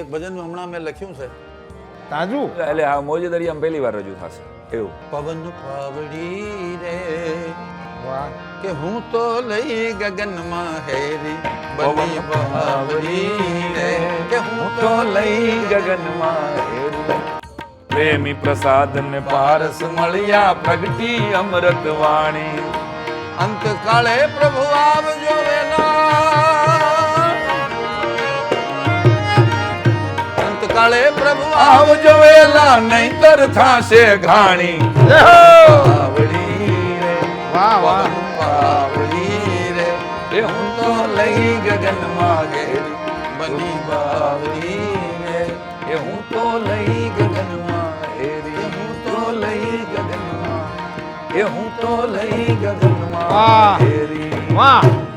એક ભજન હમણાં મેં લખ્યું છે. તાજુ? એટલે આ મોજે દરિયામાં પહેલી વાર રજૂ થશે. એવું. પવન પાવડી રે. કે હું તો લઈ ગગનમાં હેરી પવન બની પાવડી રે. કે હું તો લઈ ગગનમાં હેરી પ્રેમી પ્રસાદ ને પારસ મળ્યા પ્રગટી અમૃત વાણી અંત કાળે પ્રભુ આવજો વેલા. અંતકાળે પ્રભુ આવજો વેલા નહીતર થાશે ઘાણી! પાવડી રે વાહ વાહ. પવન રે. એ હું તો લઈ ગગનમાં ઘેરી બની બાવરી રે. એ હું તો લઈ ગગનમાં હેરી હું તો લઈ ગગનમાં એ હું તો લઈ ગગન ગગનમાં હેરી વાહ.